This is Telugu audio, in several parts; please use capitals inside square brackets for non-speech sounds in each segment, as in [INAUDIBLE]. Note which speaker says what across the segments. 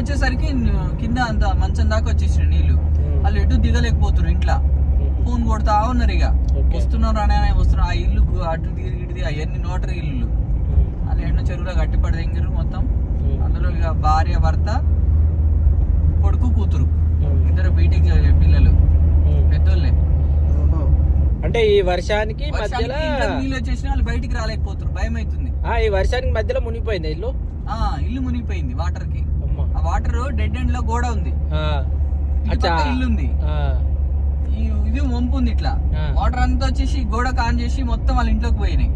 Speaker 1: వచ్చేసరికి కింద అంత మంచం దాకా వచ్చేసిన నీళ్ళు. వాళ్ళు ఎటు దిగలేకపోతున్నారు ఇంట్లో. ఫోన్ కొడతా ఉన్నారు ఇక. వస్తున్నారు అని వస్తున్నారు. ఆ ఇల్లు అటు ఇటు అవన్నీ నోటరీ ఇల్లు వాళ్ళు ఎన్నో చెరువులో గట్టిపడి దింగారు మొత్తం? అందులో ఇక భార్య భర్త కొడుకు కూతురు. ఇద్దరు బీటెక్ పిల్లలు. పెద్దోళ్ళే.
Speaker 2: అంటే ఈ వర్షానికి మధ్యలో
Speaker 1: నీళ్ళు వచ్చేసిన వాళ్ళు బయటికి రాలేకపోతున్నారు. భయం అవుతుంది
Speaker 2: ఈ వర్షానికి మధ్యలో మునిగిపోయింది ఇల్లు?
Speaker 1: ఆ ఇల్లు మునిగిపోయింది
Speaker 2: వాటర్కి.
Speaker 1: ఆ వాటర్ డెడ్ ఎండ్లో గోడ ఉంది. ఇటు ఇల్లు ఉంది. ఇది వంపు ఉంది ఇట్లా. వాటర్ అంతా వచ్చేసి గోడ కాన్ చేసి మొత్తం వాళ్ళ ఇంట్లోకి పోయినాయి.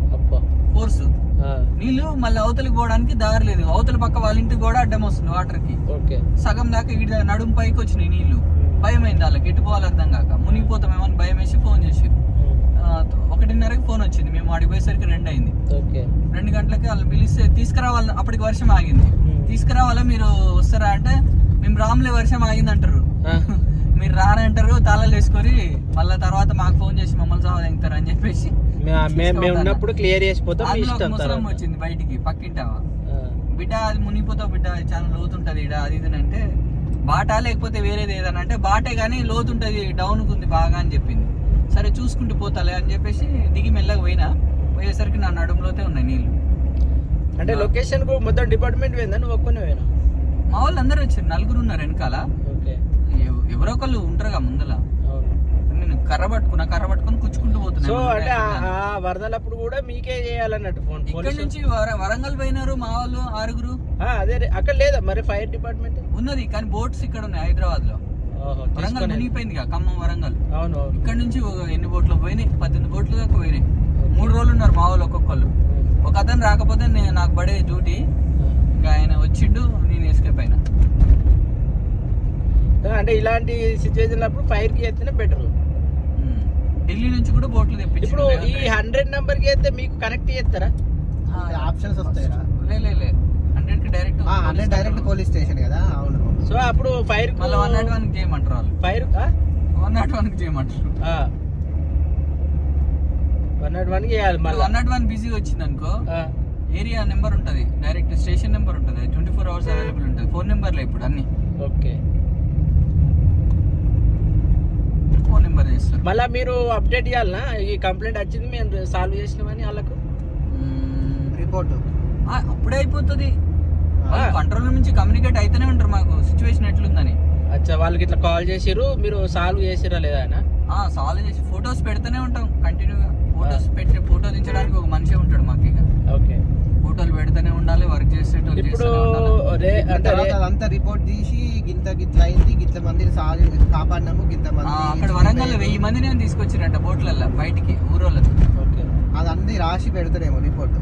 Speaker 1: ఫోర్స్ నీళ్ళు మళ్ళీ అవతలికి పోవడానికి దారి లేదు అవతల పక్క వాళ్ళ ఇంటికి కూడా అడ్డం వస్తుంది
Speaker 2: వాటర్కి.
Speaker 1: సగం దాకా ఈడ నడుం పైకి వచ్చినాయి నీళ్ళు భయం అయింది వాళ్ళకి. ఎటు పోవాలి అర్థం కాక. మునిగిపోతామేమో అని భయం వేసి ఫోన్ చేసి. ఒకటిన్నరకి ఫోన్ వచ్చింది. మేము ఆడికి పోయేసరికి రెండు అయింది. రెండు గంటలకి వాళ్ళని పిలిస్తే తీసుకురావాలి అప్పటికి వర్షం ఆగింది. తీసుకురావాలా? మీరు వస్తారా అంటే మేము రాములే వర్షం ఆగింది అంటారు. [LAUGHS] మీరు రారంటారు తాళాలు వేసుకొని మళ్ళీ తర్వాత మాకు ఫోన్ చేసి మమ్మల్ని సావదింగుతారు అని చెప్పేసి
Speaker 2: మేము ఉన్నప్పుడు క్లియర్ చేసిపోతాం
Speaker 1: వచ్చింది బయటికి పక్కింటావా? బిడ్డ అది మునిగిపోతావు బిడ్డ అది చాలా లోతుంటది ఇడ అది ఇది అంటే బాటా లేకపోతే వేరేది ఏదన్నా అంటే బాటే కానీ లోతుంటది డౌన్ ఉంది బాగా అని చెప్పింది. సరే చూసుకుంటూ పోతాలే అని చెప్పేసి దిగి మెల్లగా పోయినా పోయేసరికి నా నడుములోతే ఉన్నాయి నీళ్ళు
Speaker 2: అంటే లొకేషన్కు మొత్తం డిపార్ట్మెంట్ పోయిందా? నువ్వు ఒక్కనే పోయినా?
Speaker 1: మా వాళ్ళు అందరూ వచ్చారు నలుగురు ఉన్నారు వెనకాల.
Speaker 2: ఓకే.
Speaker 1: ఎవరో ఒకళ్ళు ఉంటారుగా ముందల. నేను కర్ర పట్టుకున్నా కర్ర పట్టుకుని కుచ్చుకుంటూ పోతున్నా
Speaker 2: సో అంటే ఆ- వరదలప్పుడు కూడా మీకే చేయాలన్నట్టు ఫోన్
Speaker 1: ఇక్కడ నుంచి వర- వరంగల్ పోయినారు మా వాళ్ళు ఆరుగురు.
Speaker 2: ఆ, అదే రే- అక్కడ లేదా మరి ఫైర్ డిపార్ట్మెంట్
Speaker 1: ఉన్నది కానీ బోట్స్ ఇక్కడ ఉన్నాయి హైదరాబాద్లో
Speaker 2: ఓహో
Speaker 1: వరంగల్
Speaker 2: తీసుకొని
Speaker 1: మునిగిపోయింది ఖమ్మం వరంగల్.
Speaker 2: అవును అవును.
Speaker 1: ఇక్కడ నుంచి ఒక ఎన్ని బోట్లు పోయినాయి? పద్దెనిమిది బోట్లు దాకా పోయినాయి. మూడు రోజులు ఉన్నారు మా వాళ్ళు ఒక్కొక్కళ్ళు ఒక అతను రాకపోతే నేను నాకు పడే డ్యూటీ. ఇంకా ఆయన వచ్చిండు నేను ఎస్కేప్ అయినా.
Speaker 2: అంటే ఇలాంటి సిచ్యువేషన్ అప్పుడు ఫైర్కి ఎత్తిన బెటర్.
Speaker 1: ఢిల్లీ నుంచి కూడా బోట్లు తెప్పించారు
Speaker 2: ఇప్పుడు ఈ హండ్రెడ్ నంబర్కి అయితే మీకు కనెక్ట్ చేస్తారా?
Speaker 3: ఆప్షన్స్ వస్తాయిరా
Speaker 1: లే లే, లే. హండ్రెడ్కి డైరెక్ట్
Speaker 3: డైరెక్ట్ పోలీస్ స్టేషన్ కదా అవును.
Speaker 2: సో అప్పుడు ఫైర్
Speaker 1: మళ్ళీ వన్ నాట్ వన్ చేయమంటారు వాళ్ళు.
Speaker 2: ఫైర్
Speaker 1: వన్ నాట్ వన్ చేయమంటారు.
Speaker 2: వన్ నాట్ వన్ చేయాలి మళ్ళీ.
Speaker 1: వన్ నాట్ వన్ బిజీ వచ్చింది అనుకో ఏరియా నెంబర్ ఉంటది. డైరెక్ట్ స్టేషన్ నెంబర్ ఉంటది. ట్వంటీ ఫోర్ అవర్స్ అవైలబుల్ ఉంటుంది. ఫోన్ నెంబర్లే ఇప్పుడు అన్ని.
Speaker 2: ఓకే.
Speaker 1: ఫోన్ నెంబర్ చేస్తారు.
Speaker 2: మళ్ళా మీరు అప్డేట్ చేయాలనా ఈ కంప్లైంట్ వచ్చింది మేము సాల్వ్ చేసినామని వాళ్ళకు.
Speaker 3: రిపోర్ట్
Speaker 1: అప్పుడే అయిపోతుంది. కంట్రోల్ నుంచి కమ్యూనికేట్ అయితేనే ఉంటారు మాకు. సిచ్యువేషన్ ఎట్లుందని.
Speaker 2: అచ్చా వాళ్ళకి ఇట్లా కాల్ చేసిర్రు మీరు సాల్వ్ చేసిరా లేదా ఆయన
Speaker 1: ఆ సాల్వ్ చేసి ఫొటోస్ పెడుతూనే ఉంటాం కంటిన్యూగా ఫొటోస్ పెట్టి ఫోటో దించడానికి ఒక మనిషి ఉంటాడు మాకు ఇక.
Speaker 2: ఓకే.
Speaker 1: ఫోటోలు పెడుతూనే ఉండాలి వర్క్ చేసేటోళ్ళు
Speaker 2: ఇప్పుడు
Speaker 3: అదంతా రిపోర్ట్ తీసి గింత గిట్ల అయింది గిట్ల మందిని సాగి కాపాడినాము గింత మంది
Speaker 1: అక్కడ వరంగల్ వెయ్యి మందిని తీసుకొచ్చిరంట బోట్లల్లో బయటికి ఊరోళ్ళకి
Speaker 2: ఓకే.
Speaker 3: అదన్నీ రాసి పెడతారేమో రిపోర్ట్